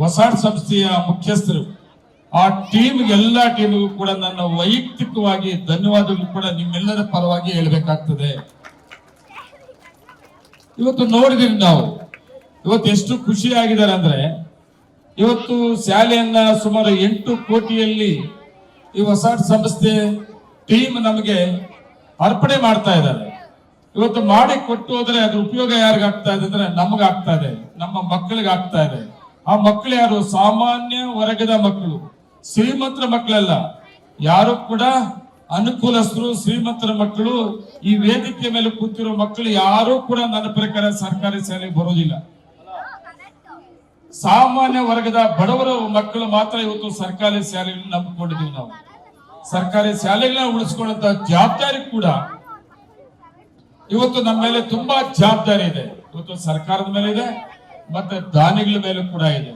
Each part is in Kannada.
ಹೊಸಾಡ್ ಸಂಸ್ಥೆಯ ಮುಖ್ಯಸ್ಥರು. ಆ ಟೀಮ್ ಎಲ್ಲಾ ಟೀಮ್ಗೂ ಕೂಡ ನನ್ನ ವೈಯಕ್ತಿಕವಾಗಿ ಧನ್ಯವಾದಗಳು ಕೂಡ ನಿಮ್ಮೆಲ್ಲರ ಪರವಾಗಿ ಹೇಳ್ಬೇಕಾಗ್ತದೆ. ಇವತ್ತು ನೋಡಿದಿರಿ ನಾವು. ಇವತ್ತು ಎಷ್ಟು ಖುಷಿ ಆಗಿದ್ದಾರೆ ಅಂದ್ರೆ, ಇವತ್ತು ಶಾಲೆಯನ್ನ ಸುಮಾರು ಎಂಟು ಕೋಟಿಯಲ್ಲಿ ಈ ಹೊಸ ಸಂಸ್ಥೆ ಟೀಮ್ ನಮಗೆ ಅರ್ಪಣೆ ಮಾಡ್ತಾ ಇದ್ದಾರೆ. ಇವತ್ತು ಮಾಡಿ ಕೊಟ್ಟು ಹೋದ್ರೆ ಅದ್ರ ಉಪಯೋಗ ಯಾರಿಗಾಗ್ತಾ ಇದೆ ಅಂದ್ರೆ ನಮಗಾಗ್ತಾ ಇದೆ. ನಮ್ಮ ಮಕ್ಕಳಿಗಾಗ್ತಾ ಇದೆ. ಆ ಮಕ್ಕಳು ಯಾರು? ಸಾಮಾನ್ಯ ವರ್ಗದ ಮಕ್ಕಳು. ಶ್ರೀಮಂತರ ಮಕ್ಕಳಲ್ಲ. ಯಾರು ಕೂಡ ಅನುಕೂಲಸ್ಥರು, ಶ್ರೀಮಂತರ ಮಕ್ಕಳು, ಈ ವೇದಿಕೆ ಮೇಲೆ ಕೂತಿರೋ ಮಕ್ಕಳು ಯಾರು ಕೂಡ ನನ್ನ ಪ್ರಕಾರ ಸರ್ಕಾರಿ ಶಾಲೆಗೆ ಬರೋದಿಲ್ಲ. ಸಾಮಾನ್ಯ ವರ್ಗದ ಬಡವರ ಮಕ್ಕಳು ಮಾತ್ರ ಇವತ್ತು ಸರ್ಕಾರಿ ಶಾಲೆಗಳನ್ನ ನಂಬಿಕೊಂಡಿದ್ದೀವಿ ನಾವು. ಸರ್ಕಾರಿ ಶಾಲೆಗಳನ್ನ ಉಳಿಸ್ಕೊಂಡಂತ ಜವಾಬ್ದಾರಿ ಕೂಡ ಇವತ್ತು ನಮ್ಮ ಮೇಲೆ ತುಂಬಾ ಜವಾಬ್ದಾರಿ ಇದೆ. ಇವತ್ತು ಸರ್ಕಾರದ ಮೇಲೆ ಇದೆ. ಮತ್ತೆ ದಾನಿಗಳ ಮೇಲೆ ಕೂಡ ಇದೆ.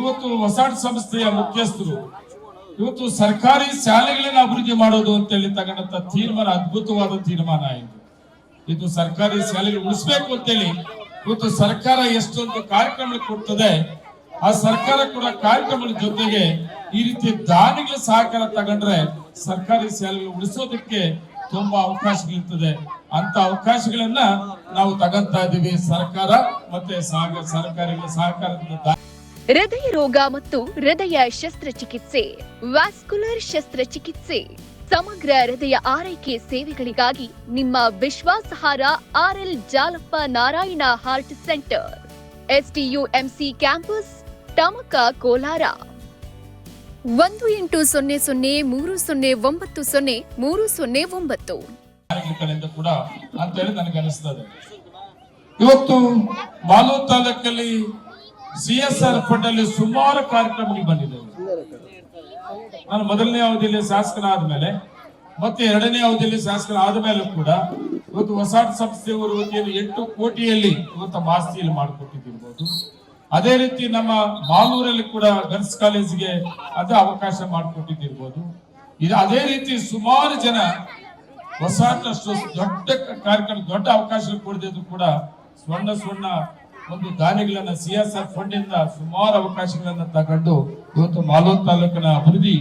ಇವತ್ತು ಹೊಸ ಸಂಸ್ಥೆಯ ಮುಖ್ಯಸ್ಥರು, ಇವತ್ತು ಸರ್ಕಾರಿ ಶಾಲೆಗಳನ್ನ ಅಭಿವೃದ್ಧಿ ಮಾಡೋದು ಅಂತ ಹೇಳಿ ತಗೊಂಡಂತ ತೀರ್ಮಾನ, ಅದ್ಭುತವಾದ ತೀರ್ಮಾನ ಆಯಿತು. ಇದು ಸರ್ಕಾರಿ ಶಾಲೆಗಳು ಉಳಿಸ್ಬೇಕು ಅಂತೇಳಿ ಇವತ್ತು ಸರ್ಕಾರ ಎಷ್ಟೊಂದು ಕಾರ್ಯಕ್ರಮ ಕೊಡ್ತದೆ, ಆ ಸರ್ಕಾರ ಕೂಡ ಕಾರ್ಯಕ್ರಮದ ಜೊತೆಗೆ ಈ ರೀತಿ ದಾನಿಗಳ ಸಹಕಾರ ತಗೊಂಡ್ರೆ ಸರ್ಕಾರಿ ಶಾಲೆಗಳು ಉಳಿಸೋದಕ್ಕೆ ತುಂಬಾ ಅವಕಾಶಗಳಿರ್ತದೆ. ಅಂತ ಅವಕಾಶಗಳನ್ನ ನಾವು ತಗಂತ ಇದೀವಿ ಸರ್ಕಾರ ಮತ್ತೆ ಸಹಕ- ಸಹಕಾರದಿಂದ ಹೃದಯ ರೋಗ ಮತ್ತು ಹೃದಯ ಶಸ್ತ್ರಚಿಕಿತ್ಸೆ, ವ್ಯಾಸ್ಕುಲರ್ ಶಸ್ತ್ರಚಿಕಿತ್ಸೆ, ಸಮಗ್ರ ಹೃದಯ ಆರೈಕೆ ಸೇವೆಗಳಿಗಾಗಿ ನಿಮ್ಮ ವಿಶ್ವಾಸಾರ್ಹ RL Jalappa Narayana heart centre STUMC campus, Tamaka Kolar. ಒಂದು ಎಂಟು ಸೊನ್ನೆ ಸೊನ್ನೆ ಮೂರು ಸೊನ್ನೆ ಒಂಬತ್ತು ಸೊನ್ನೆ ಮೂರು ಸೊನ್ನೆ ಒಂಬತ್ತು. ಅಂತ ಕೂಡ ಅಂತ ಹೇಳಿ ನನಗೆ ಅನಿಸ್ತದೆ. ಇವತ್ತು ಮಾಲೂರ್ ತಾಲೂಕಲ್ಲಿ ಸಿ ಎಸ್ ಆರ್ ಪಟ್ಟಲ್ಲಿ ಸುಮಾರು ಕಾರ್ಯಕ್ರಮಗಳು ಬಂದಿದೆ. ನಾನು ಮೊದಲನೇ ಅವಧಿಯಲ್ಲಿ ಶಾಸಕನಾದ ಮೇಲೆ ಮತ್ತೆ ಎರಡನೇ ಅವಧಿಯಲ್ಲಿ ಶಾಸಕರ ಆದ್ಮೇಲೆ ಕೂಡ ಇವತ್ತು ಹೊಸ ಸಂಸ್ಥೆಯವರು ವತಿಯಲ್ಲಿ ಎಂಟು ಕೋಟಿಯಲ್ಲಿ ಇವತ್ತು ಆಸ್ತಿಯಲ್ಲಿ ಮಾಡಿಕೊಟ್ಟಿದ್ದಿರ್ಬೋದು ಅದೇ ರೀತಿ ನಮ್ಮ ಮಾಲೂರಲ್ಲಿ ಕೂಡ ಗರ್ಲ್ಸ್ ಕಾಲೇಜಿಗೆ ಅದೇ ಅವಕಾಶ ಮಾಡಿಕೊಟ್ಟಿದ್ದಿರ್ಬೋದು ಇದು ಅದೇ ರೀತಿ ಸುಮಾರು ಜನ ಹೊಸಾಟಷ್ಟು ದೊಡ್ಡ ಕಾರ್ಯಕ್ರಮ, ದೊಡ್ಡ ಅವಕಾಶ ಕೊಡದಿದ್ರು ಕೂಡ ಸ್ವರ್ಣ ಸ್ವರ್ಣ ಒಂದು ದಾನಿಗಳನ್ನ ಸಿ ಎಸ್ ಆರ್ ಫಂಡ್ ಇಂದ ಸುಮಾರು ಅವಕಾಶಗಳನ್ನ ತಗೊಂಡು ಇವತ್ತು ಮಾಲೂರು ತಾಲೂಕಿನ ಅಭಿವೃದ್ಧಿ,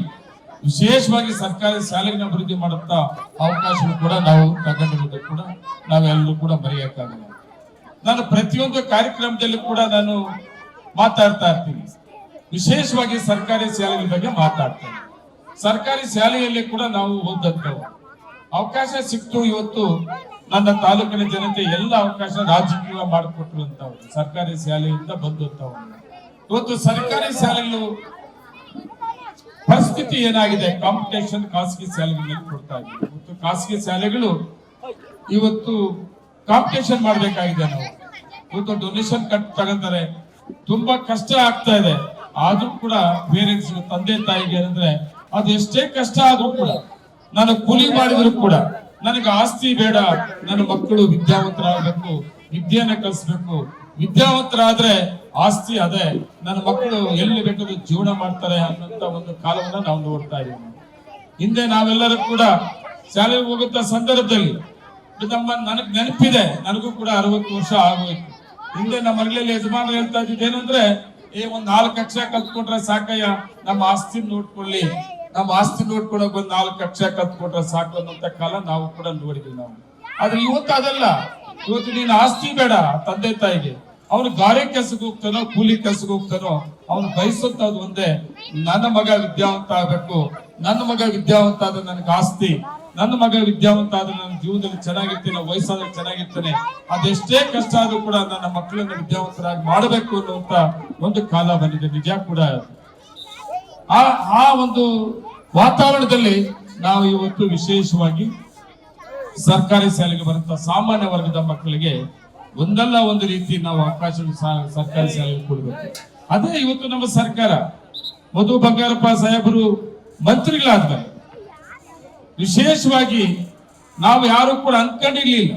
ವಿಶೇಷವಾಗಿ ಸರ್ಕಾರಿ ಶಾಲೆಗಳ ಅಭಿವೃದ್ಧಿ ಮಾಡುತ್ತಾ ಅವಕಾಶಗಳು ಕೂಡ ನಾವು ತಗೊಂಡಿರೋದು ಕೂಡ ನಾವೆಲ್ಲರೂ ಕೂಡ ಮರೆಯಕ್ಕಾಗಲ್ಲ ನಾನು ಪ್ರತಿಯೊಂದು ಕಾರ್ಯಕ್ರಮದಲ್ಲಿ ಕೂಡ ನಾನು ಮಾತಾಡ್ತಾ ಇರ್ತೀನಿ. ವಿಶೇಷವಾಗಿ ಸರ್ಕಾರಿ ಶಾಲೆಗಳ ಬಗ್ಗೆ ಮಾತಾಡ್ತೇನೆ. ಸರ್ಕಾರಿ ಶಾಲೆಯಲ್ಲಿ ಕೂಡ ನಾವು ಓದಂತವು ಅವಕಾಶ ಸಿಕ್ತು ಇವತ್ತು ನನ್ನ ತಾಲೂಕಿನ ಜನತೆ ಎಲ್ಲ ಅವಕಾಶ ರಾಜಕೀಯ ಮಾಡಿಕೊಟ್ಟಿರುವಂತವ್ರು ಸರ್ಕಾರಿ ಶಾಲೆಯಿಂದ ಬಂದಂತವ್ರು ಇವತ್ತು ಸರ್ಕಾರಿ ಶಾಲೆಗಳು ಪರಿಸ್ಥಿತಿ ಏನಾಗಿದೆ? ಕಾಂಪಿಟೇಷನ್ ಖಾಸಗಿ ಶಾಲೆಗಳಲ್ಲಿ ಕೊಡ್ತಾ ಇದೆ. ಇವತ್ತು ಖಾಸಗಿ ಶಾಲೆಗಳು ಇವತ್ತು ಕಾಂಪಿಟೇಷನ್ ಮಾಡ್ಬೇಕಾಗಿದೆ ನಾವು. ಇವತ್ತು ಡೊನೇಷನ್ ಕಟ್ ತಗೊಂತಾರೆ ತುಂಬಾ ಕಷ್ಟ ಆಗ್ತಾ ಇದೆ. ಆದ್ರೂ ಕೂಡ ಪೇರೆಂಟ್ಸ್ ತಂದೆ ತಾಯಿಗೆ ಏನಂದ್ರೆ ಅದು ಎಷ್ಟೇ ಕಷ್ಟ ಆದ್ರೂ ಕೂಡ ನಾನು ಕೂಲಿ ಮಾಡಿದ್ರು ಕೂಡ ನನಗೆ ಆಸ್ತಿ ಬೇಡ. ನನ್ನ ಮಕ್ಕಳು ವಿದ್ಯಾವಂತರಾಗಬೇಕು, ವಿದ್ಯೆಯನ್ನ ಕಲಿಸ್ಬೇಕು. ವಿದ್ಯಾವಂತರಾದ್ರೆ ಆಸ್ತಿ ಅದೇ. ನನ್ನ ಮಕ್ಕಳು ಎಲ್ಲಿ ಬೇಕಾದ್ರೂ ಜೀವನ ಮಾಡ್ತಾರೆ ಅನ್ನೋಂತ ಒಂದು ಕಾಲವನ್ನ ನಾವು ನೋಡ್ತಾ ಇದ್ದೀವಿ. ಹಿಂದೆ ನಾವೆಲ್ಲರೂ ಕೂಡ ಶಾಲೆಗೆ ಹೋಗುತ್ತ ಸಂದರ್ಭದಲ್ಲಿ ನಮ್ಮ ನನಗ್ ನೆನಪಿದೆ. ನನಗೂ ಕೂಡ ಅರವತ್ತು ವರ್ಷ ಆಗೋಯ್ತು. ಹಿಂದೆ ನಮ್ಮ ಮನೆಯಲ್ಲಿ ಯಜಮಾನರು ಹೇಳ್ತಾ ಇದ್ದಿದ್ದೇನಂದ್ರೆ ಏ, ಒಂದ್ ನಾಲ್ಕು ಅಕ್ಷರ ಕಲ್ತ್ಕೊಂಡ್ರೆ ಸಾಕಯ್ಯ, ನಮ್ಮ ಆಸ್ತಿ ನೋಡ್ಕೊಳ್ಳಿ. ನಮ್ಮ ಆಸ್ತಿ ನೋಡ್ಕೊಳಕ್ ಒಂದ್ ನಾಲ್ಕು ಅಕ್ಷರ ಕಲ್ತ್ಕೊಂಡ್ರೆ ಸಾಕು ಅನ್ನೋಂತ ಕಾಲ ನಾವು ಕೂಡ ನೋಡಿದ್ವಿ ನಾವು. ಆದ್ರೆ ಇವತ್ತು ಅದಲ್ಲ. ಇವತ್ತು ನೀನು ಆಸ್ತಿ ಬೇಡ ತಂದೆ ತಾಯಿಗೆ. ಅವನು ಗಾರೆ ಕೆಲ್ಸಕ್ಕೆ ಹೋಗ್ತಾನೋ, ಕೂಲಿ ಕೆಲ್ಸಕ್ಕೆ ಹೋಗ್ತಾನೋ, ಅವನು ಬಯಸುತ್ತ ಒಂದೇ. ನನ್ನ ಮಗ ವಿದ್ಯಾವಂತ ಆಗ್ಬೇಕು. ನನ್ನ ಮಗ ವಿದ್ಯಾವಂತ ಆದ್ರೆ ನನಗೆ ಆಸ್ತಿ. ನನ್ನ ಮಗ ವಿದ್ಯಾವಂತ ಆದ್ರೆ ನನ್ನ ಜೀವನದಲ್ಲಿ ಚೆನ್ನಾಗಿರ್ತೀನಿ ವಯಸ್ಸಾದ್ರೆ ಚೆನ್ನಾಗಿರ್ತಾನೆ. ಅದೆಷ್ಟೇ ಕಷ್ಟ ಆದ್ರೂ ಕೂಡ ನನ್ನ ಮಕ್ಕಳನ್ನ ವಿದ್ಯಾವಂತರಾಗಿ ಮಾಡಬೇಕು ಅನ್ನುವಂತ ಒಂದು ಕಾಲ ಬಂದಿದೆ. ನಿಜ ಕೂಡ. ಆ ಆ ಒಂದು ವಾತಾವರಣದಲ್ಲಿ ನಾವು ಇವತ್ತು ವಿಶೇಷವಾಗಿ ಸರ್ಕಾರಿ ಶಾಲೆಗೆ ಬರುವಂತ ಸಾಮಾನ್ಯ ವರ್ಗದ ಮಕ್ಕಳಿಗೆ ಒಂದಲ್ಲ ಒಂದು ರೀತಿ ನಾವು ಅವಕಾಶ ಸರ್ಕಾರಿ ಶಾಲೆಗೆ ಕೊಡಬೇಕು. ಅದೇ ಇವತ್ತು ನಮ್ಮ ಸರ್ಕಾರ ಮಧು ಬಂಗಾರಪ್ಪ ಸಾಹೇಬರು ಮಂತ್ರಿಗಳಾದ್ಮೇಲೆ ವಿಶೇಷವಾಗಿ ನಾವು ಯಾರು ಕೂಡ ಅನ್ಕೊಂಡಿರ್ಲಿಲ್ಲ.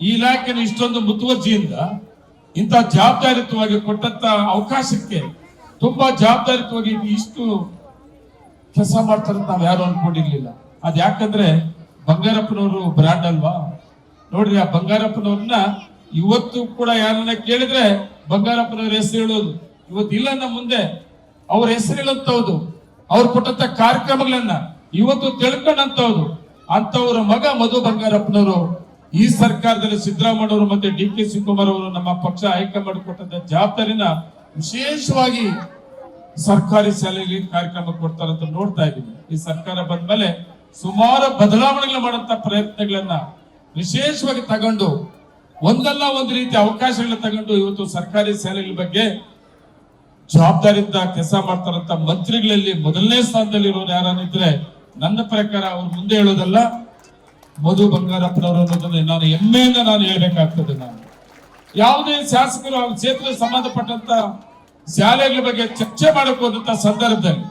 ಈ ಇಲಾಖೆನ ಇಷ್ಟೊಂದು ಮುತುವರ್ಜಿಯಿಂದ ಇಂಥ ಜವಾಬ್ದಾರಿಯುತವಾಗಿ ಕೊಟ್ಟಂತ ಅವಕಾಶಕ್ಕೆ ತುಂಬಾ ಜವಾಬ್ದಾರಿತವಾಗಿ ಇಷ್ಟು ಕೆಲಸ ಮಾಡ್ತಾರೆ ಅಂತ ನಾವು ಯಾರು ಅನ್ಕೊಂಡಿರ್ಲಿಲ್ಲ. ಅದ್ ಯಾಕಂದ್ರೆ ಬಂಗಾರಪ್ಪನವರು ಬ್ರ್ಯಾಂಡ್ ಅಲ್ವಾ? ನೋಡ್ರಿ, ಆ ಬಂಗಾರಪ್ಪನವ್ರನ್ನ ಇವತ್ತು ಕೂಡ ಯಾರನ್ನ ಕೇಳಿದ್ರೆ ಬಂಗಾರಪ್ಪನವ್ರ ಹೆಸರು ಹೇಳೋದು. ಇವತ್ತು ಇಲ್ಲ ನಮ್ಮ ಮುಂದೆ ಅವ್ರ ಹೆಸರಿಲ್ಲಂತವ್ದು ಅವ್ರು ಕೊಟ್ಟಂತ ಕಾರ್ಯಕ್ರಮಗಳನ್ನ ಇವತ್ತು ತಿಳ್ಕೊಂಡಂತವ್ದು ಅಂತವ್ರ ಮಗ ಮಧು ಬಂಗಾರಪ್ಪನವರು, ಈ ಸರ್ಕಾರದಲ್ಲಿ ಸಿದ್ದರಾಮಯ್ಯವರು ಮತ್ತೆ ಡಿ ಕೆ ಶಿವಕುಮಾರ್ ಅವರು ನಮ್ಮ ಪಕ್ಷ ಆಯ್ಕೆ ಮಾಡಿಕೊಟ್ಟಂತ ಜವಾಬ್ದಾರಿನ ವಿಶೇಷವಾಗಿ ಸರ್ಕಾರಿ ಶಾಲೆಯಲ್ಲಿ ಕಾರ್ಯಕ್ರಮ ಕೊಡ್ತಾರಂತ ನೋಡ್ತಾ ಇದ್ದೀನಿ. ಈ ಸರ್ಕಾರ ಬಂದ್ಮೇಲೆ ಸುಮಾರು ಬದಲಾವಣೆಗಳು ಮಾಡಂತ ಪ್ರಯತ್ನಗಳನ್ನ ವಿಶೇಷವಾಗಿ ತಗೊಂಡು, ಒಂದಲ್ಲ ಒಂದು ರೀತಿ ಅವಕಾಶಗಳನ್ನ ತಗೊಂಡು ಇವತ್ತು ಸರ್ಕಾರಿ ಶಾಲೆಗಳ ಬಗ್ಗೆ ಜವಾಬ್ದಾರಿಯಿಂದ ಕೆಲಸ ಮಾಡ್ತಾರಂತ ಮಂತ್ರಿಗಳಲ್ಲಿ ಮೊದಲನೇ ಸ್ಥಾನದಲ್ಲಿ ಇರೋರು ಯಾರನ್ನಿದ್ರೆ ನನ್ನ ಪ್ರಕಾರ ಅವ್ರು ಮುಂದೆ ಹೇಳೋದಲ್ಲ, ಮಧು ಬಂಗಾರಪ್ಪನವರು ಅನ್ನೋದನ್ನ ನಾನು ಹೆಮ್ಮೆಯಿಂದ ನಾನು ಹೇಳ್ಬೇಕಾಗ್ತದೆ ನಾನು. ಯಾವುದೇ ಶಾಸಕರು ಅವ್ರ ಕ್ಷೇತ್ರಕ್ಕೆ ಸಂಬಂಧಪಟ್ಟಂತ ಶಾಲೆಗಳ ಬಗ್ಗೆ ಚರ್ಚೆ ಮಾಡಕ್ ಸಂದರ್ಭದಲ್ಲಿ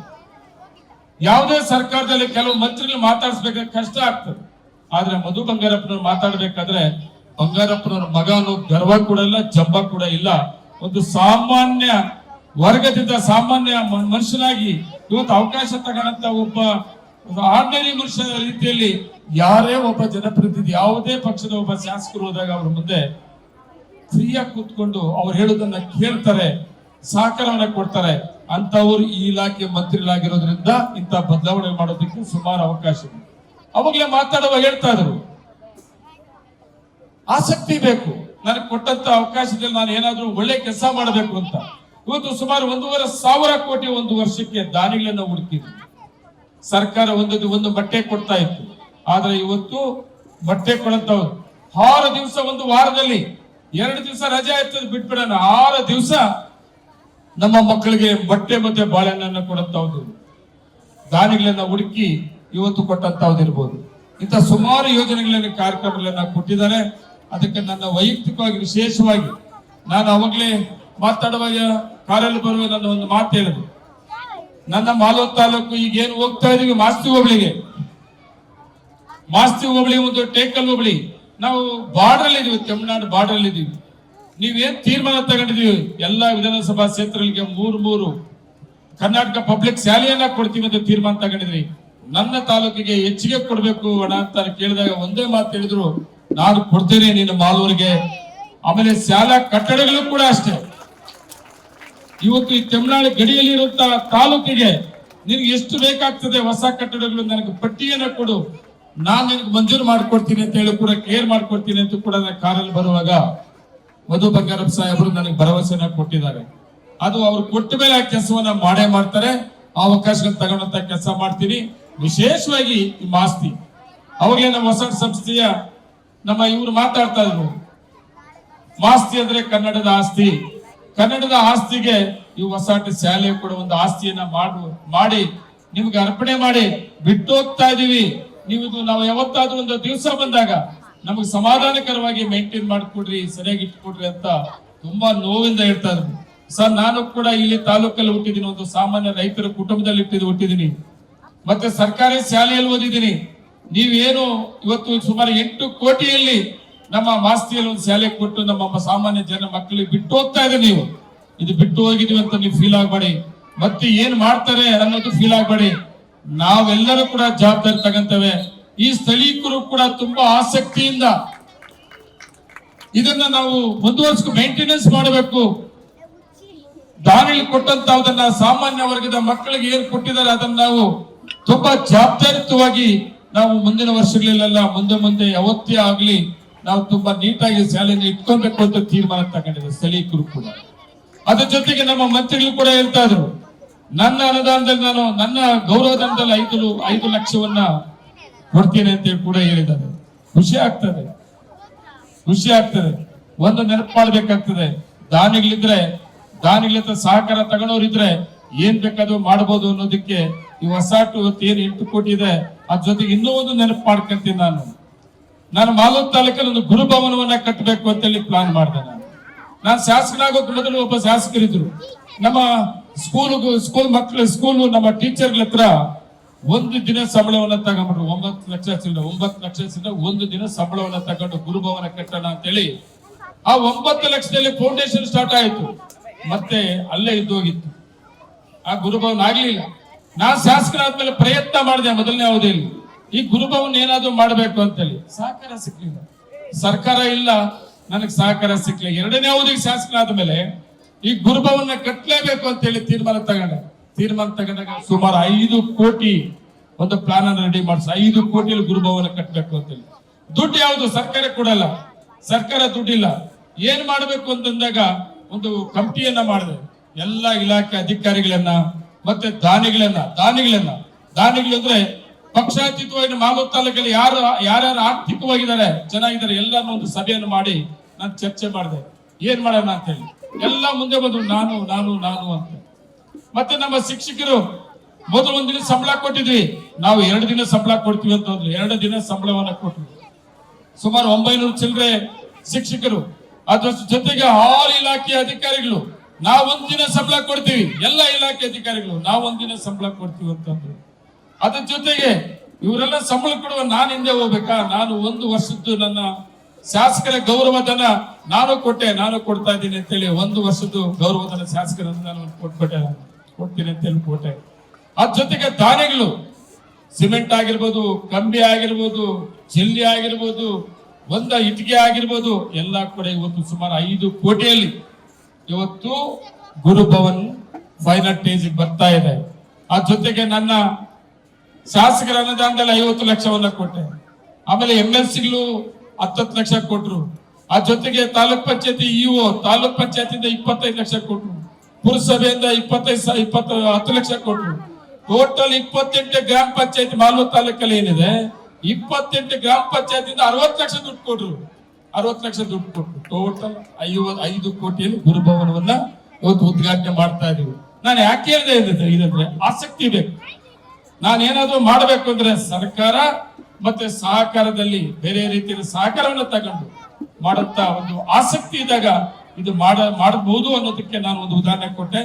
ಯಾವುದೇ ಸರ್ಕಾರದಲ್ಲಿ ಕೆಲವು ಮಂತ್ರಿಗಳು ಮಾತಾಡಿಸ್ಬೇಕಾದ್ರೆ ಕಷ್ಟ ಆಗ್ತದೆ. ಆದ್ರೆ ಮಧು ಬಂಗಾರಪ್ಪನವ್ರು ಮಾತಾಡ್ಬೇಕಾದ್ರೆ ಬಂಗಾರಪ್ಪನವ್ರ ಮಗ ಅನ್ನೋ ಗರ್ವ ಕೂಡ ಇಲ್ಲ, ಜಂಬ ಕೂಡ ಇಲ್ಲ. ಒಂದು ಸಾಮಾನ್ಯ ವರ್ಗದಿಂದ ಸಾಮಾನ್ಯ ಮನುಷ್ಯನಾಗಿ ಇವತ್ತು ಅವಕಾಶ ತಗೊಂಡಂತ ಒಬ್ಬ ಆರ್ಡಿನರಿ ಮನುಷ್ಯನ ರೀತಿಯಲ್ಲಿ ಯಾರೇ ಒಬ್ಬ ಜನಪ್ರತಿನಿಧಿ, ಯಾವುದೇ ಪಕ್ಷದ ಒಬ್ಬ ಶಾಸಕರು ಹೋದಾಗ ಅವ್ರ ಮುಂದೆ ಫ್ರೀಯಾಗಿ ಕೂತ್ಕೊಂಡು ಅವ್ರು ಹೇಳೋದನ್ನ ಕೇಳ್ತಾರೆ. ಸಹಕಾರವನ್ನ ಕೊಡ್ತಾರೆ. ಅಂತವ್ರು ಈ ಇಲಾಖೆ ಮಂತ್ರಿಗಳಾಗಿರೋದ್ರಿಂದ ಇಂಥ ಬದಲಾವಣೆ ಮಾಡೋದಕ್ಕೆ ಸುಮಾರು ಅವಕಾಶ ಇದೆ. ಅವಾಗಲೇ ಮಾತಾಡುವಾಗ ಹೇಳ್ತಾ ಇದ್ರು. ಆಸಕ್ತಿ ಬೇಕು. ನನಗೆ ಕೊಟ್ಟಂತ ಅವಕಾಶದಲ್ಲಿ ನಾನು ಏನಾದ್ರೂ ಒಳ್ಳೆ ಕೆಲಸ ಮಾಡಬೇಕು ಅಂತ. ಇವತ್ತು ಸುಮಾರು ಒಂದೂವರೆ ಸಾವಿರ ಕೋಟಿ ಒಂದು ವರ್ಷಕ್ಕೆ ದಾನಿಗಳನ್ನ ಹುಡುಕಿದ್ವಿ ಸರ್ಕಾರ ಒಂದು ಒಂದು ಬಟ್ಟೆ ಕೊಡ್ತಾ ಇತ್ತು. ಆದ್ರೆ ಇವತ್ತು ಬಟ್ಟೆ ಕೊಡಂತ ಆರು ದಿವಸ ಒಂದು ವಾರದಲ್ಲಿ ಎರಡು ದಿವಸ ರಜೆ ಇರ್ತದೆ ಬಿಟ್ಬಿಡೋಣ. ಆರು ದಿವಸ ನಮ್ಮ ಮಕ್ಕಳಿಗೆ ಬಟ್ಟೆ ಮತ್ತೆ ಬಾಳೆಹಣ್ಣನ್ನ ಕೊಡಂತಹದ್ದು ದಾನಿಗಳನ್ನ ಹುಡುಕಿ ಇವತ್ತು ಕೊಟ್ಟಂತಹದ್ದಿರ್ಬೋದು ಇಂಥ ಸುಮಾರು ಯೋಜನೆಗಳನ್ನ, ಕಾರ್ಯಕ್ರಮಗಳನ್ನ ಕೊಟ್ಟಿದ್ದಾರೆ. ಅದಕ್ಕೆ ನನ್ನ ವೈಯಕ್ತಿಕವಾಗಿ, ವಿಶೇಷವಾಗಿ ನಾನು ಅವಾಗಲೇ ಮಾತಾಡುವಾಗ ಕಾರಲ್ಲಿ ಬರುವ ನನ್ನ ಒಂದು ಮಾತು ಹೇಳಿದೆ. ನನ್ನ ಮಾಲೂರು ತಾಲೂಕು ಈಗ ಏನು ಹೋಗ್ತಾ ಇದೀವಿ? ಮಾಸ್ತಿ ಹೋಬಳಿಗೆ. ಮಾಸ್ತಿ ಹೋಬಳಿ ಒಂದು ಟೇಕಲ್ ಹೋಬಳಿ. ನಾವು ಬಾರ್ಡರ್ ಇದೀವಿ ತಮಿಳುನಾಡು ಬಾರ್ಡರ್ ಇದೀವಿ ನೀವೇನ್ ತೀರ್ಮಾನ ತಗೊಂಡಿದೀವಿ? ಎಲ್ಲಾ ವಿಧಾನಸಭಾ ಕ್ಷೇತ್ರಗಳಿಗೆ ಮೂರು ಮೂರು. ಕರ್ನಾಟಕ ಪಬ್ಲಿಕ್ ಶಾಲೆಯನ್ನ ಕೊಡ್ತೀವಿ ಅಂತ ತೀರ್ಮಾನ ತಗೊಂಡಿದ್ರಿ. ನನ್ನ ತಾಲೂಕಿಗೆ ಹೆಚ್ಚಿಗೆ ಕೊಡ್ಬೇಕು ಅಣ್ಣ ಅಂತ ಕೇಳಿದಾಗ ಒಂದೇ ಮಾತು ಹೇಳಿದ್ರು. ನಾನು ಕೊಡ್ತೇನೆ ನಿನ್ನ ಮಾಲೂರಿಗೆ. ಆಮೇಲೆ ಶಾಲಾ ಕಟ್ಟಡಗಳು ಕೂಡ ಅಷ್ಟೇ. ಇವತ್ತು ಈ ತಮಿಳುನಾಡು ಗಡಿಯಲ್ಲಿ ಇರುವಂತ ತಾಲೂಕಿಗೆ ನಿನ್ಗೆ ಎಷ್ಟು ಬೇಕಾಗ್ತದೆ ಹೊಸ ಕಟ್ಟಡಗಳು ನನಗೆ ಪಟ್ಟಿಯನ್ನ ಕೊಡು. ನಾನು ನಿನ್ಗೆ ಮಂಜೂರು ಮಾಡ್ಕೊಡ್ತೀನಿ ಅಂತ ಹೇಳಿ ಕೂಡ ಕೇರ್ ಮಾಡ್ಕೊಡ್ತೀನಿ ಅಂತ ಕೂಡ ನಾನು ಕಾರಲ್ಲಿ ಬರುವಾಗ ಮಧು ಬಂಗಾರಪ್ಪ ಸಾಹೇಬರು ನನಗೆ ಭರವಸೆನ ಕೊಟ್ಟಿದ್ದಾರೆ. ಅದು ಅವ್ರು ಕೊಟ್ಟ ಮೇಲೆ ಆ ಕೆಲಸವನ್ನ ಮಾಡೇ ಮಾಡ್ತಾರೆ. ಆ ಅವಕಾಶಗಳನ್ನ ತಗೊಂಡಂತ ಕೆಲಸ ಮಾಡ್ತೀನಿ. ವಿಶೇಷವಾಗಿ ಮಾಸ್ತಿ. ಅವಾಗಲೇ ನಮ್ಮ ಹೊಸ ಸಂಸ್ಥೆಯ ನಮ್ಮ ಇವರು ಮಾತಾಡ್ತಾ ಇದ್ರು. ಮಾಸ್ತಿ ಅಂದ್ರೆ ಕನ್ನಡದ ಆಸ್ತಿ. ಕನ್ನಡದ ಆಸ್ತಿಗೆ ಈ ಹೊಸಾಟ ಶಾಲೆ ಕೂಡ ಒಂದು ಆಸ್ತಿಯನ್ನ ಮಾಡು, ಮಾಡಿ, ನಿಮ್ಗೆ ಅರ್ಪಣೆ ಮಾಡಿ ಬಿಟ್ಟು ಹೋಗ್ತಾ ಇದೀವಿ. ನೀವು ನಾವು ಯಾವತ್ತಾದ್ರೂ ಒಂದು ದಿವಸ ಬಂದಾಗ ನಮಗೆ ಸಮಾಧಾನಕರವಾಗಿ ಮೇಂಟೈನ್ ಮಾಡಿಕೊಡ್ರಿ, ಸರಿಯಾಗಿ ಇಟ್ಕೊಡ್ರಿ ಅಂತ ತುಂಬಾ ನೋವಿಂದ ಹೇಳ್ತಾ ಇದ್ರು ಸರ್, ನಾನು ಕೂಡ ಇಲ್ಲಿ ತಾಲೂಕಲ್ಲಿ ಹುಟ್ಟಿದ್ದೀನಿ, ಒಂದು ಸಾಮಾನ್ಯ ರೈತರ ಕುಟುಂಬದಲ್ಲಿ ಇಟ್ಟಿದ್ದು ಹುಟ್ಟಿದ್ದೀನಿ. ಮತ್ತೆ ಸರ್ಕಾರಿ ಶಾಲೆಯಲ್ಲಿ ಓದಿದ್ದೀನಿ. ನೀವೇನು ಇವತ್ತು ಸುಮಾರು ಎಂಟು ಕೋಟಿಯಲ್ಲಿ ನಮ್ಮ ಮಾಸ್ತಿಯಲ್ಲಿ ಒಂದು ಶಾಲೆ ಕೊಟ್ಟು ನಮ್ಮ ಸಾಮಾನ್ಯ ಜನ ಮಕ್ಕಳಿಗೆ ಬಿಟ್ಟು ಹೋಗ್ತಾ ಇದೆ ನೀವು. ಇದು ಬಿಟ್ಟು ಹೋಗಿದೀವಿ ಅಂತ ನೀವು ಫೀಲ್ ಆಗಬೇಡಿ. ಮತ್ತೆ ಏನ್ ಮಾಡ್ತಾರೆ ಅನ್ನೋದು ಫೀಲ್ ಆಗಬೇಡಿ. ನಾವೆಲ್ಲರೂ ಕೂಡ ಜವಾಬ್ದಾರಿ ತಗಂತೇವೆ. ಈ ಸ್ಥಳೀಕರು ಕೂಡ ತುಂಬಾ ಆಸಕ್ತಿಯಿಂದ ಇದನ್ನ ನಾವು ಮುಂದುವರ್ಸ್ಕೊ ಮೇಂಟೆನೆನ್ಸ್ ಮಾಡಬೇಕು. ದಾನಿಲಿ ಕೊಟ್ಟಂತಹದನ್ನ ಸಾಮಾನ್ಯ ವರ್ಗದ ಮಕ್ಕಳಿಗೆ ಏನ್ ಕೊಟ್ಟಿದ್ದಾರೆ ಅದನ್ನ ನಾವು ತುಂಬಾ ಜವಾಬ್ದಾರಿತವಾಗಿ ನಾವು ಮುಂದಿನ ವರ್ಷಗಳಲ್ಲೆಲ್ಲ ಮುಂದೆ ಮುಂದೆ ಯಾವತ್ತೇ ಆಗ್ಲಿ ನಾವು ತುಂಬಾ ನೀಟಾಗಿ ಶಾಲೆಯನ್ನು ಇಟ್ಕೊಳ್ಬೇಕು ಅಂತ ತೀರ್ಮಾನ ತಗೊಂಡಿದೆ ಸ್ಥಳೀಕರು ಕೂಡ. ಅದ್ರ ಜೊತೆಗೆ ನಮ್ಮ ಮಂತ್ರಿಗಳು ಕೂಡ ಹೇಳ್ತಾ ಇದ್ರು. ನನ್ನ ಅನುದಾನದಲ್ಲಿ ನಾನು, ನನ್ನ ಗೌರವಧನದಲ್ಲಿ ಐದು ಐದು ಲಕ್ಷವನ್ನ ಕೊಡ್ತೀನಿ ಅಂತ ಹೇಳಿ ಕೂಡ ಹೇಳಿದ್ದಾರೆ. ಖುಷಿ ಆಗ್ತದೆ. ಖುಷಿ ಆಗ್ತದೆ. ಒಂದು ನೆನಪು ಮಾಡ್ಬೇಕಾಗ್ತದೆ. ದಾನಿಗಳಿದ್ರೆ ದಾನಿಗಳಿಂದ ಸಹಕಾರ ತಗೊಳೋರಿದ್ರೆ ಏನ್ ಬೇಕಾದ್ರು ಮಾಡಬಹುದು ಅನ್ನೋದಕ್ಕೆ ಈ ಹೊಸಾಟು ಏನು ಎಂಟು ಕೋಟಿ ಅದ್ರ ಜೊತೆಗೆ ಇನ್ನೂ ಒಂದು ನೆನಪು ಮಾಡ್ಕೊಂತೀನಿ ನಾನು. ನಾನು ಮಾಲೂರು ತಾಲೂಕಲ್ಲಿ ಒಂದು ಗುರುಭವನವನ್ನ ಕಟ್ಟಬೇಕು ಅಂತೇಳಿ ಪ್ಲಾನ್ ಮಾಡಿದೆ ನಾನು. ನಾನು ಶಾಸಕನಾಗೋಕ್ ಮೊದಲು ಒಬ್ಬ ಶಾಸಕರಿದ್ರು. ನಮ್ಮ ಸ್ಕೂಲ್ ಸ್ಕೂಲ್ ಮಕ್ಕಳು ಸ್ಕೂಲ್ ನಮ್ಮ ಟೀಚರ್ಗಳ ಹತ್ರ ಒಂದು ದಿನ ಸಂಬಳವನ್ನ ತಗೊಂಡ್ರು ಒಂಬತ್ತು ಲಕ್ಷ ಒಂಬತ್ತು ಲಕ್ಷ ಸಿಂದ ಒಂದು ದಿನ ಸಂಬಳವನ್ನ ತಗೊಂಡು ಗುರುಭವನ ಕಟ್ಟೋಣ ಅಂತೇಳಿ ಆ ಒಂಬತ್ತು ಲಕ್ಷದಲ್ಲಿ ಫೌಂಡೇಶನ್ ಸ್ಟಾರ್ಟ್ ಆಯಿತು. ಮತ್ತೆ ಅಲ್ಲೇ ಇದ್ದೋಗಿತ್ತು. ಆ ಗುರುಭವನ ಆಗ್ಲಿಲ್ಲ. ನಾನ್ ಶಾಸಕರಾದ್ಮೇಲೆ ಪ್ರಯತ್ನ ಮಾಡಿದೆ ಮೊದಲನೇ ಅವಧಿಯಲ್ಲಿ. ಈ ಗುರುಭವನ್ ಏನಾದ್ರೂ ಮಾಡಬೇಕು ಅಂತೇಳಿ. ಸಹಕಾರ ಸಿಕ್ಲಿಲ್ಲ. ಸರ್ಕಾರ ಇಲ್ಲ, ನನಗೆ ಸಹಕಾರ ಸಿಕ್ಲಿಲ್ಲ. ಎರಡನೇ ಅವಧಿಗೆ ಶಾಸಕರಾದ ಮೇಲೆ ಈ ಗುರುಭವನ ಕಟ್ಟಲೇಬೇಕು ಅಂತ ಹೇಳಿ ತೀರ್ಮಾನ ತಗೊಂಡೆ. ತೀರ್ಮಾನ ತಗೊಂಡಾಗ ಸುಮಾರು ಐದು ಕೋಟಿ ಒಂದು ಪ್ಲಾನ್ ಅನ್ನು ರೆಡಿ ಮಾಡಿಸ, ಐದು ಕೋಟಿಯಲ್ಲಿ ಗುರುಭವನ ಕಟ್ಟಬೇಕು ಅಂತ ಹೇಳಿ ದುಡ್ಡು ಯಾವುದು? ಸರ್ಕಾರ ಕೊಡಲ್ಲ. ಸರ್ಕಾರ ದುಡ್ಡಿಲ್ಲ. ಏನ್ ಮಾಡಬೇಕು ಅಂತಂದಾಗ ಒಂದು ಕಮಿಟಿಯನ್ನ ಮಾಡಿದೆ. ಎಲ್ಲ ಇಲಾಖೆ ಅಧಿಕಾರಿಗಳನ್ನ ಮತ್ತೆ ದಾನಿಗಳನ್ನ ದಾನಿಗಳನ್ನ. ದಾನಿಗಳು ಪಕ್ಷಾತೀತವಾಗಿ ಮಾಲೂರು ತಾಲೂಕಲ್ಲಿ ಯಾರು, ಯಾರ್ಯಾರು ಆರ್ಥಿಕವಾಗಿದ್ದಾರೆ, ಚೆನ್ನಾಗಿದ್ದಾರೆ, ಎಲ್ಲರನ್ನೂ ಒಂದು ಸಭೆಯನ್ನು ಮಾಡಿ ನಾನು ಚರ್ಚೆ ಮಾಡಿದೆ. ಏನ್ ಮಾಡೋಣ ಅಂತ ಹೇಳಿ ಎಲ್ಲ ಮುಂದೆ ಬಂದು ನಾನು ನಾನು ನಾನು ಅಂತ. ಮತ್ತೆ ನಮ್ಮ ಶಿಕ್ಷಕರು ಮೊದಲು ಒಂದಿನ ಸಂಬಳ ಕೊಟ್ಟಿದ್ವಿ. ನಾವು ಎರಡು ದಿನ ಸಂಬಳ ಕೊಡ್ತೀವಿ ಅಂತ ಅಂದ್ರೆ. ಎರಡು ದಿನ ಸಂಬಳವನ್ನ ಕೊಟ್ವಿ ಸುಮಾರು ಒಂಬೈನೂರು ಚಿಲ್ಲರೆ ಶಿಕ್ಷಕರು. ಅದ್ರ ಜೊತೆಗೆ ಆಲ್ ಇಲಾಖೆ ಅಧಿಕಾರಿಗಳು. ನಾವು ಒಂದಿನ ಸಂಬಳ ಕೊಡ್ತೀವಿ. ಎಲ್ಲ ಇಲಾಖೆ ಅಧಿಕಾರಿಗಳು, ನಾವು ಒಂದಿನ ಸಂಬಳ ಕೊಡ್ತೀವಿ ಅಂತಂದ್ರು ಅದ್ರ. ಜೊತೆಗೆ ಇವರೆಲ್ಲ ಸಂಬಳ ಕೊಡುವ ನಾನು ಹಿಂದೆ ಹೋಗ್ಬೇಕಾ? ನಾನು ಒಂದು ವರ್ಷದ್ದು ನನ್ನ ಶಾಸಕರ ಗೌರವಧನ ನಾನು ಕೊಟ್ಟೆ. ನಾನು ಕೊಡ್ತಾ ಇದ್ದೀನಿ ಅಂತೇಳಿ ಒಂದು ವರ್ಷದ್ದು ಗೌರವಧನ ಶಾಸಕರನ್ನು ನಾನು ಕೊಟ್ಬಿಟ್ಟೆ. ಕೊಡ್ತೀನಿ ಅಂತೇಳಿ ಕೊಟ್ಟೆ ಅದ್ ಜೊತೆಗೆ ದಾನಿಗಳು ಸಿಮೆಂಟ್ ಆಗಿರ್ಬೋದು, ಕಂಬಿ ಆಗಿರ್ಬೋದು, ಚಿಲ್ಲಿ ಆಗಿರ್ಬೋದು, ಒಂದ ಇಟ್ಟಿಗೆ ಆಗಿರ್ಬೋದು, ಎಲ್ಲ ಕೂಡ ಇವತ್ತು ಸುಮಾರು ಐದು ಕೋಟಿಯಲ್ಲಿ ಇವತ್ತು ಗುರುಭವನ್ ಫೈನಲ್ ಸ್ಟೇಜ್ ಬರ್ತಾ ಇದೆ. ಆ ಜೊತೆಗೆ ನನ್ನ ಶಾಸಕರ ಅನುದಾನದಲ್ಲಿ ಐವತ್ತು ಲಕ್ಷವನ್ನ ಕೊಟ್ಟೆ. ಆಮೇಲೆ ಎಂ ಎಲ್ ಸಿಗಳು ಹತ್ತತ್ತು ಲಕ್ಷ ಕೊಟ್ರು. ಆ ಜೊತೆಗೆ ತಾಲೂಕ್ ಪಂಚಾಯತಿ ಇಒ ತಾಲೂಕ್ ಪಂಚಾಯತಿಯಿಂದ ಇಪ್ಪತ್ತೈದು ಲಕ್ಷ ಕೊಟ್ರು. ಪುರಸಭೆಯಿಂದ ಇಪ್ಪತ್ತೈದು ಇಪ್ಪತ್ತು, ಹತ್ತು ಲಕ್ಷ ಕೊಟ್ರು. ಟೋಟಲ್ ಇಪ್ಪತ್ತೆಂಟು ಗ್ರಾಮ ಪಂಚಾಯತಿ ಮಾಲ್ವ ತಾಲೂಕಲ್ಲಿ ಏನಿದೆ, ಇಪ್ಪತ್ತೆಂಟು ಗ್ರಾಮ ಪಂಚಾಯತಿಯಿಂದ ಅರವತ್ತು ಲಕ್ಷ ದುಡ್ಡು ಕೊಟ್ರು. ಅರವತ್ತು ಲಕ್ಷ ದುಡ್ಡು ಕೊಟ್ರು. ಟೋಟಲ್ ಐವತ್, ಐದು ಕೋಟಿಯಲ್ಲಿ ಗುರುಭವನವನ್ನ ಇವತ್ತು ಉದ್ಘಾಟನೆ ಮಾಡ್ತಾ ಇದೀವಿ. ನಾನು ಯಾಕೆ ಹೇಳಿದೆ ಇದಂದ್ರೆ ಆಸಕ್ತಿ ಬೇಕು. ನಾನೇನಾದ್ರೂ ಮಾಡಬೇಕು ಅಂದ್ರೆ ಸರ್ಕಾರ ಮತ್ತೆ ಸಹಕಾರದಲ್ಲಿ ಬೇರೆ ರೀತಿಯ ಸಹಕಾರವನ್ನು ತಗೊಂಡು ಮಾಡುತ್ತಾ ಒಂದು ಆಸಕ್ತಿ ಇದ್ದಾಗ ಇದು ಮಾಡ ಮಾಡಬಹುದು ಅನ್ನೋದಕ್ಕೆ ನಾನು ಒಂದು ಉದಾಹರಣೆ ಕೊಟ್ಟೆ.